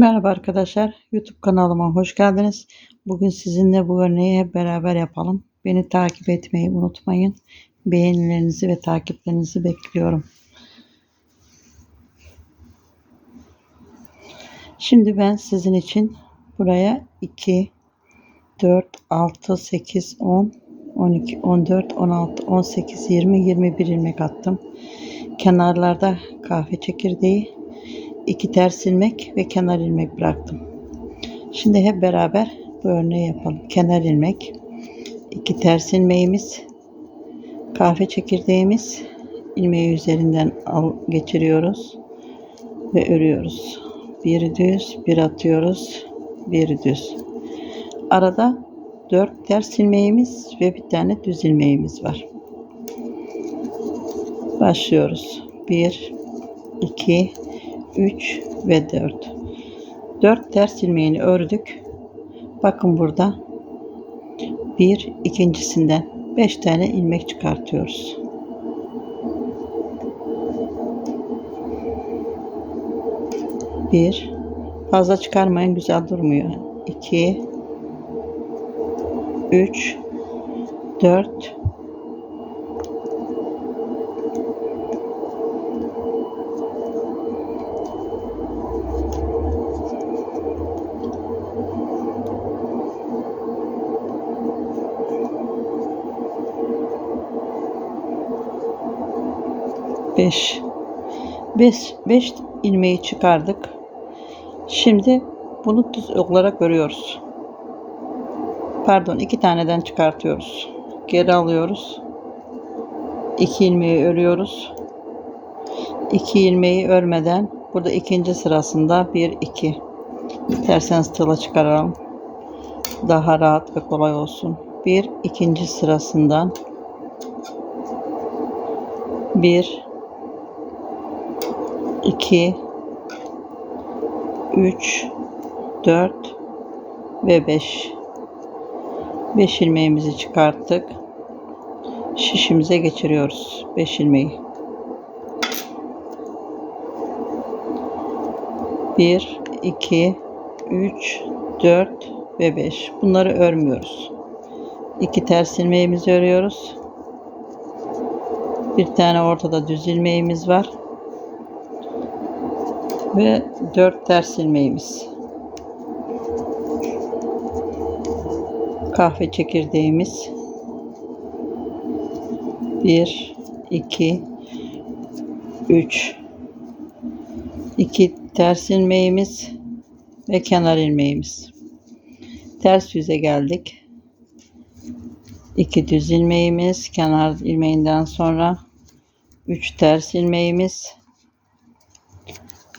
Merhaba arkadaşlar. YouTube kanalıma hoş geldiniz. Bugün sizinle bu örneği hep beraber yapalım. Beni takip etmeyi unutmayın. Beğenilerinizi ve takiplerinizi bekliyorum. Şimdi ben sizin için buraya 2, 4, 6, 8, 10, 12, 14, 16, 18, 20, 21 ilmek attım. Kenarlarda kahve çekirdeği, iki ters ilmek ve kenar ilmek bıraktım. Şimdi hep beraber bu örneği yapalım. Kenar ilmek, iki ters ilmeğimiz, kahve çekirdeğimiz, ilmeği üzerinden al, geçiriyoruz ve örüyoruz. Bir düz, bir atıyoruz, bir düz. Arada dört ters ilmeğimiz ve bir tane düz ilmeğimiz var. Başlıyoruz. 1 2 3 ve 4. 4 ters ilmeğini ördük. Bakın burada bir ikincisinden 5 tane ilmek çıkartıyoruz. Bir fazla çıkarmayın güzel durmuyor. 2 3 4 5 5 5 ilmeği çıkardık. Şimdi bunu düz olarak örüyoruz. Pardon, iki taneden çıkartıyoruz. Geri alıyoruz. 2 ilmeği örüyoruz. 2 ilmeği örmeden burada ikinci sırasında 1 2 İsterseniz tıla çıkaralım. Daha rahat ve kolay olsun. Bir ikinci sırasından 1 2 3 4 ve 5 5 ilmeğimizi çıkarttık. Şişimize geçiriyoruz 5 ilmeği. 1 2 3 4 ve 5. Bunları örmüyoruz. 2 ters ilmeğimizi örüyoruz. Bir tane ortada düz ilmeğimiz var ve 4 ters ilmeğimiz. Kahve çekirdeğimiz. 1 2 3 2 ters ilmeğimiz ve kenar ilmeğimiz. Ters yüze geldik. 2 düz ilmeğimiz, kenar ilmeğinden sonra 3 ters ilmeğimiz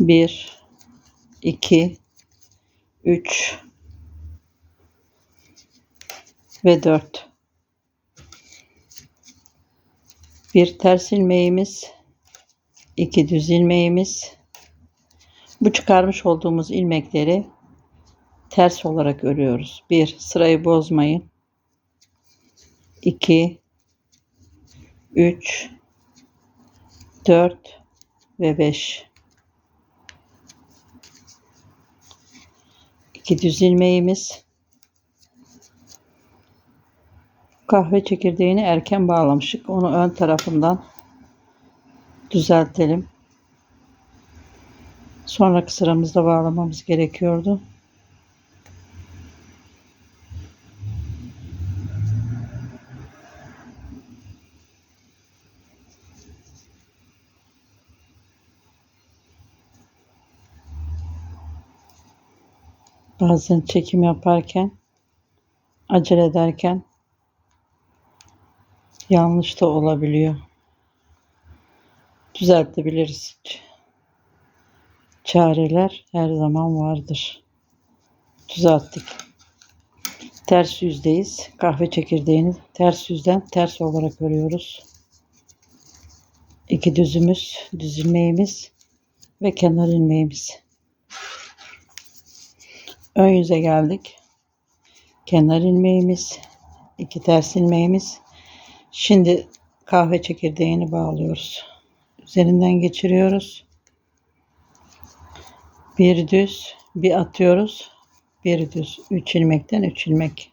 1 2 3 ve 4 bir ters ilmeğimiz iki düz ilmeğimiz bu çıkarmış olduğumuz ilmekleri ters olarak örüyoruz. 1 sırayı bozmayın. 2 3 4 ve 5 2 düz ilmeğimiz kahve çekirdeğini erken bağlamışık. Onu ön tarafından düzeltelim. Sonraki sıramızda bağlamamız gerekiyordu. Bazen çekim yaparken acele ederken yanlış da olabiliyor. Düzeltebiliriz. Çareler her zaman vardır. Düzelttik. Ters yüzdeyiz. Kahve çekirdeğini ters yüzden ters olarak örüyoruz. İki düzümüz, düz ilmeğimiz ve kenar ilmeğimiz. Ön yüze geldik. Kenar ilmeğimiz, iki ters ilmeğimiz. Şimdi kahve çekirdeğini bağlıyoruz. Üzerinden geçiriyoruz. Bir düz, Bir atıyoruz. Bir düz. 3 ilmekten 3 ilmek.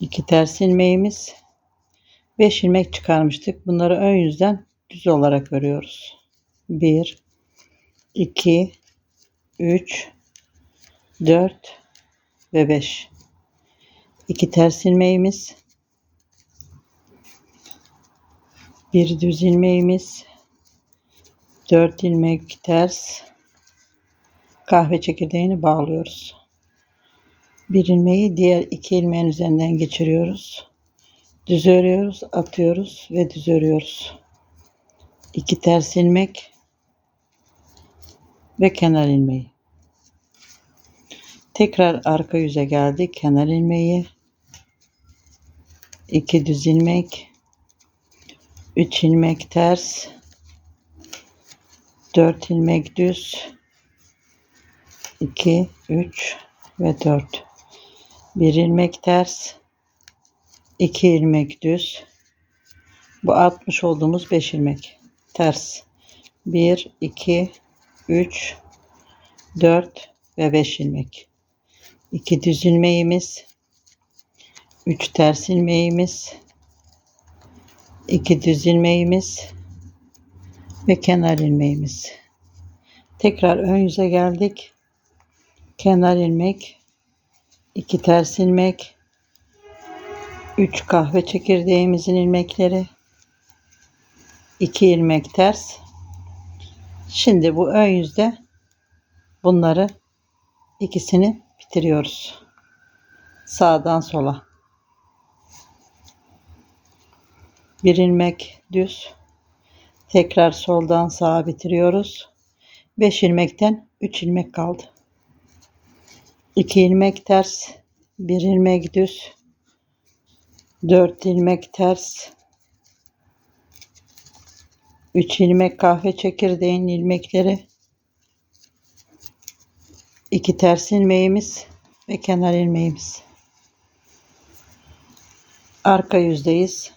2 ters ilmeğimiz. 5 ilmek çıkarmıştık. Bunları ön yüzden düz olarak örüyoruz. 1 2 3 4 ve 5. 2 ters ilmeğimiz. Bir düz ilmeğimiz. 4 ilmek ters. Kahve çekirdeğini bağlıyoruz. Bir ilmeği diğer iki ilmeğin üzerinden geçiriyoruz. Düz örüyoruz, atıyoruz ve düz örüyoruz. İki ters ilmek ve kenar ilmeği. Tekrar arka yüze geldik. Kenar ilmeği. 2 düz ilmek. 3 ilmek ters. 4 ilmek düz. 2, 3 ve 4. 1 ilmek ters. 2 ilmek düz. Bu atmış olduğumuz 5 ilmek ters. 1, 2, 3, 4 ve 5 ilmek. 2 düz ilmeğimiz, 3 ters ilmeğimiz, 2 düz ilmeğimiz ve kenar ilmeğimiz. Tekrar ön yüze geldik. Kenar ilmek, 2 ters ilmek, 3 kahve çekirdeğimizin ilmekleri, 2 ilmek ters. Şimdi bu ön yüzde bunları ikisini bitiriyoruz. Sağdan sola. Bir ilmek düz. Tekrar soldan sağa bitiriyoruz. 5 ilmekten 3 ilmek kaldı. 2 ilmek ters, 1 ilmek düz. 4 ilmek ters. 3 ilmek kahve çekirdeğin ilmekleri 2 ters ilmeğimiz ve kenar ilmeğimiz. Arka yüzdeyiz.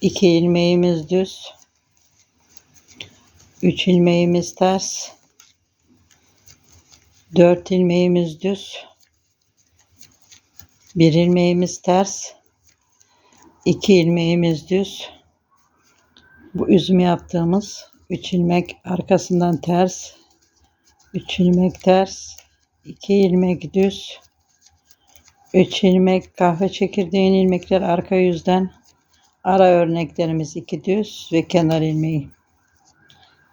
2 ilmeğimiz düz. 3 ilmeğimiz ters. 4 ilmeğimiz düz. 1 ilmeğimiz ters. 2 ilmeğimiz düz. Bu üzüm yaptığımız 3 ilmek arkasından ters 3 ilmek ters, 2 ilmek düz, 3 ilmek kahve çekirdeğin ilmekler arka yüzden, ara örneklerimiz 2 düz ve kenar ilmeği.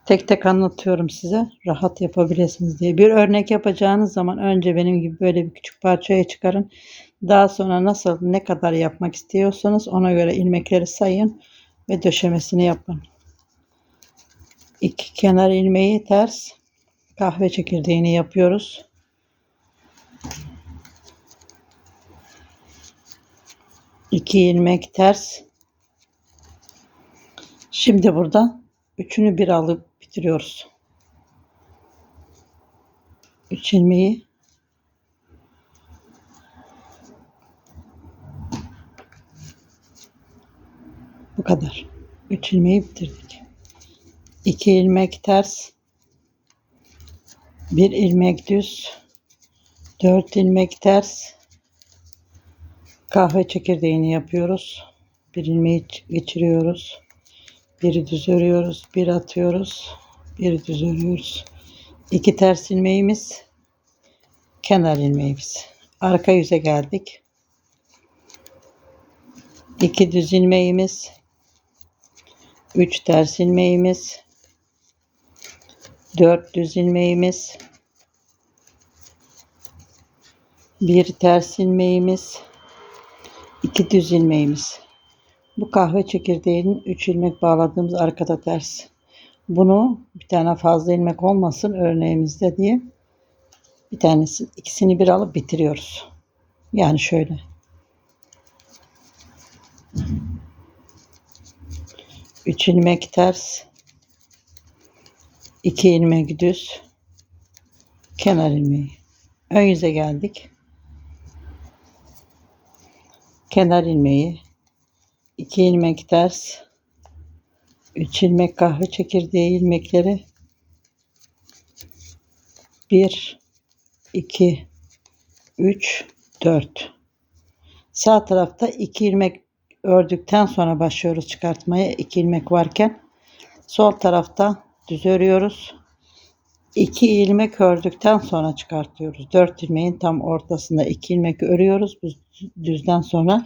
Tek tek anlatıyorum size rahat yapabilirsiniz diye. Bir örnek yapacağınız zaman önce benim gibi böyle bir küçük parçaya çıkarın. Daha sonra nasıl ne kadar yapmak istiyorsanız ona göre ilmekleri sayın ve döşemesini yapın. İki kenar ilmeği ters, kahve çekirdeğini yapıyoruz. İki ilmek ters. Şimdi burada üçünü bir alıp bitiriyoruz. Üç ilmeği bu kadar. Üç ilmeği bitirdik. İki ilmek ters bir ilmek düz, dört ilmek ters, kahve çekirdeğini yapıyoruz. Bir ilmeği geçiriyoruz. Biri düz örüyoruz, bir atıyoruz, bir düz örüyoruz. İki ters ilmeğimiz, kenar ilmeğimiz. Arka yüze geldik. İki düz ilmeğimiz, üç ters ilmeğimiz, 4 düz ilmeğimiz, bir ters ilmeğimiz, iki düz ilmeğimiz. Bu kahve çekirdeğinin 3 ilmek bağladığımız arkada ters. Bunu bir tane fazla ilmek olmasın örneğimizde diye bir tanesi ikisini bir alıp bitiriyoruz. Yani şöyle. Üç ilmek ters 2 ilmek düz kenar ilmeği ön yüze geldik. Kenar ilmeği. 2 ilmek ters. 3 ilmek kahve çekirdeği ilmekleri. 1 2 3 4 Sağ tarafta 2 ilmek ördükten sonra başlıyoruz çıkartmaya. 2 ilmek varken. Sol tarafta düz örüyoruz. 2 ilmek ördükten sonra çıkartıyoruz. 4 ilmeğin tam ortasında 2 ilmek örüyoruz bu düzden sonra.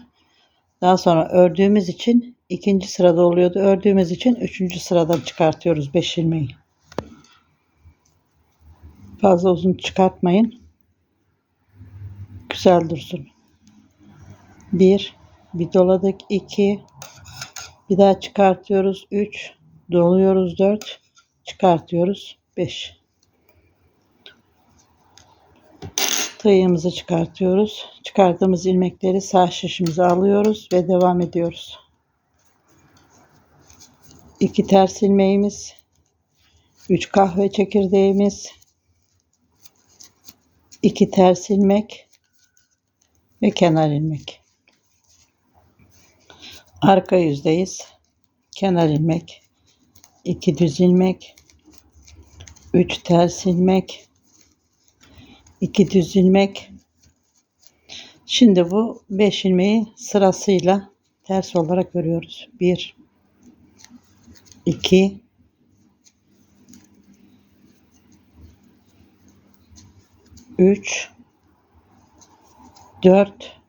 Daha sonra ördüğümüz için ikinci sırada oluyordu. Ördüğümüz için üçüncü sıradan çıkartıyoruz 5 ilmeği. Fazla uzun çıkartmayın. Güzel dursun. 1 bir doladık 2 bir daha çıkartıyoruz 3 doluyoruz 4 çıkartıyoruz. 5 tığımızı çıkartıyoruz. Çıkardığımız ilmekleri sağ şişimize alıyoruz ve devam ediyoruz. 2 ters ilmeğimiz 3 kahve çekirdeğimiz 2 ters ilmek ve kenar ilmek. Arka yüzdeyiz. Kenar ilmek 2 düz ilmek 3 ters ilmek 2 düz ilmek. Şimdi bu 5 ilmeği sırasıyla ters olarak örüyoruz 1 2 3 4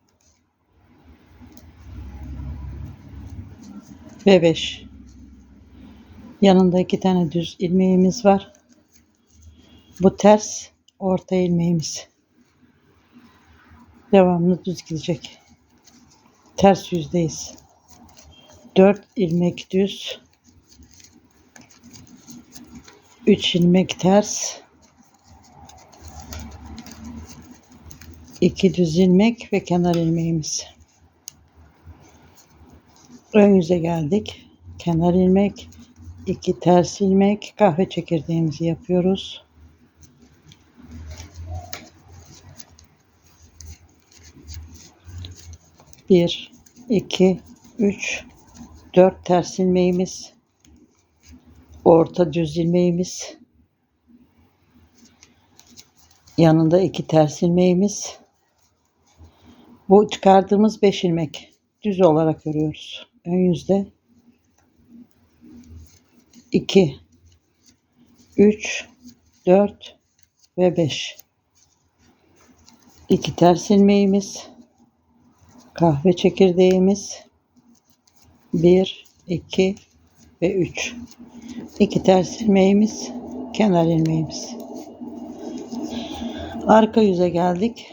ve 5 yanında iki tane düz ilmeğimiz var. Bu ters orta ilmeğimiz. Devamlı düz gidecek. Ters yüzdeyiz. 4 ilmek düz. 3 ilmek ters. 2 düz ilmek ve kenar ilmeğimiz. Ön yüze geldik. Kenar ilmek 2 ters ilmek kahve çekirdeğimizi yapıyoruz. Bir iki üç dört ters ilmeğimiz. Orta düz ilmeğimiz. Yanında iki ters ilmeğimiz. Bu çıkardığımız 5 ilmek. Düz olarak örüyoruz. Ön yüzde 2 3 4 ve 5 2 ters ilmeğimiz kahve çekirdeğimiz. 1 2 ve 3 2 ters ilmeğimiz kenar ilmeğimiz. Arka yüze geldik.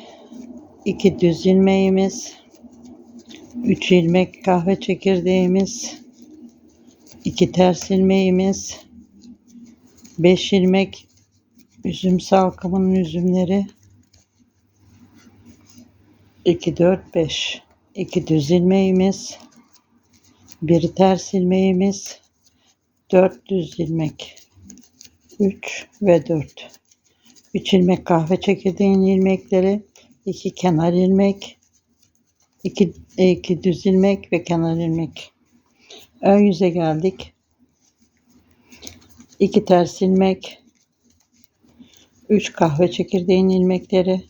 2 düz ilmeğimiz. 3 ilmek kahve çekirdeğimiz 2 ters ilmeğimiz 5 ilmek üzüm salkımının üzümleri 2 4 5 2 düz ilmeğimiz bir ters ilmeğimiz 4 düz ilmek 3 ve 4 3 ilmek kahve çekirdeğin ilmekleri 2 kenar ilmek 2 2 düz ilmek ve kenar ilmek ön yüze geldik. 2 ters ilmek. 3 kahve çekirdeğin ilmekleri.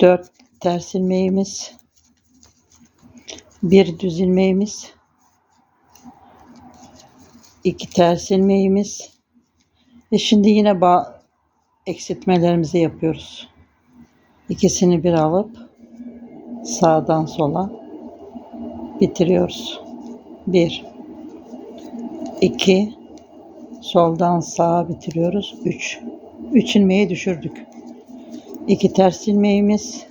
4 ters ilmeğimiz. Bir düz ilmeğimiz. İki ters ilmeğimiz. Ve şimdi yine bağ eksiltmelerimizi yapıyoruz. İkisini bir alıp sağdan sola bitiriyoruz. 1 2 soldan sağa bitiriyoruz. 3 3 ilmeği düşürdük. 2 ters ilmeğimiz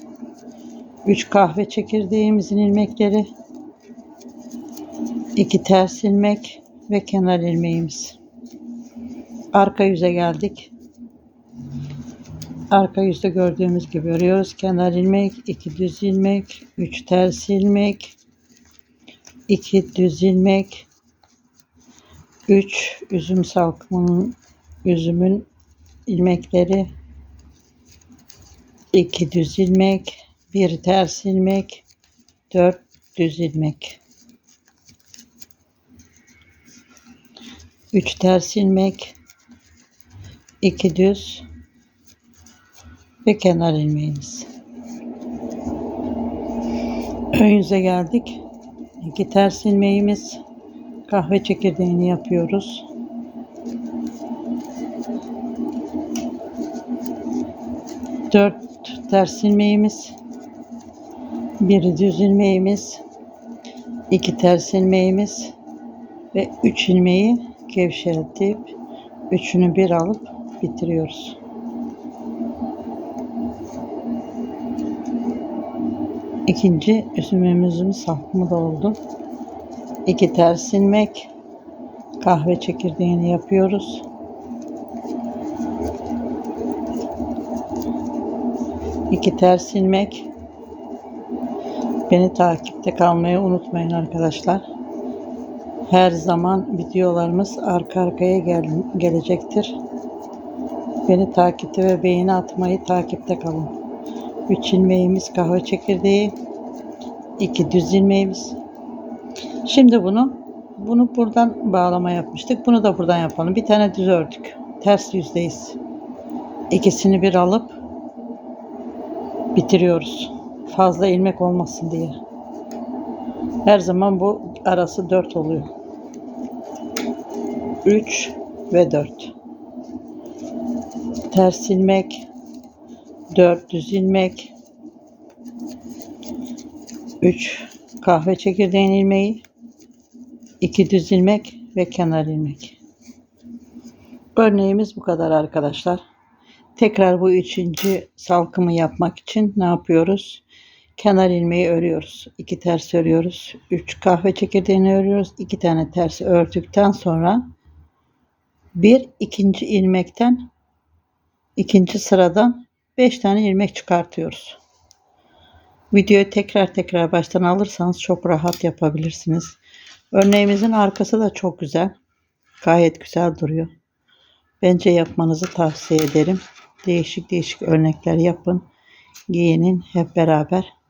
3 kahve çekirdeğimizin ilmekleri 2 ters ilmek ve kenar ilmeğimiz. Arka yüze geldik. Arka yüzde gördüğümüz gibi örüyoruz. Kenar ilmek 2 düz ilmek 3 ters ilmek 2 düz ilmek 3 üzüm salkımının üzümün ilmekleri 2 düz ilmek, bir ters ilmek, 4 düz ilmek. 3 ters ilmek, iki düz ve kenar ilmeğimiz. Ön yüze geldik. İki ters ilmeğimiz. Kahve çekirdeğini yapıyoruz. Dört ters ilmeğimiz. Bir düz ilmeğimiz. iki ters ilmeğimiz ve üç ilmeği gevşetip üçünü bir alıp bitiriyoruz. İkinci üzümümüzün salkımı da oldu. İki ters ilmek kahve çekirdeğini yapıyoruz. İki ters ilmek Beni takipte kalmayı unutmayın arkadaşlar. Her zaman videolarımız arka arkaya gel gelecektir. Beni takipte ve beğeni atmayı takipte kalın. 3 ilmeğimiz kahve çekirdeği. 2 düz ilmeğimiz. Şimdi bunu bunu buradan bağlama yapmıştık. Bunu da buradan yapalım. Bir tane düz ördük. Ters yüzdeyiz. İkisini bir alıp bitiriyoruz. Fazla ilmek olmasın diye. Her zaman bu arası 4 oluyor. 3 ve 4. Ters ilmek, 4 düz ilmek, 3 kahve çekirdeğin ilmeği, 2 düz ilmek ve kenar ilmek. Örneğimiz bu kadar arkadaşlar. Tekrar bu üçüncü salkımı yapmak için ne yapıyoruz? Kenar ilmeği örüyoruz. 2 ters örüyoruz. 3 kahve çekirdeğini örüyoruz. 2 tane ters ördükten sonra bir ikinci ilmekten ikinci sıradan 5 tane ilmek çıkartıyoruz. Videoyu tekrar tekrar baştan alırsanız çok rahat yapabilirsiniz. Örneğimizin arkası da çok güzel. Gayet güzel duruyor. Bence yapmanızı tavsiye ederim. Değişik değişik örnekler yapın. Giyinin hep beraber.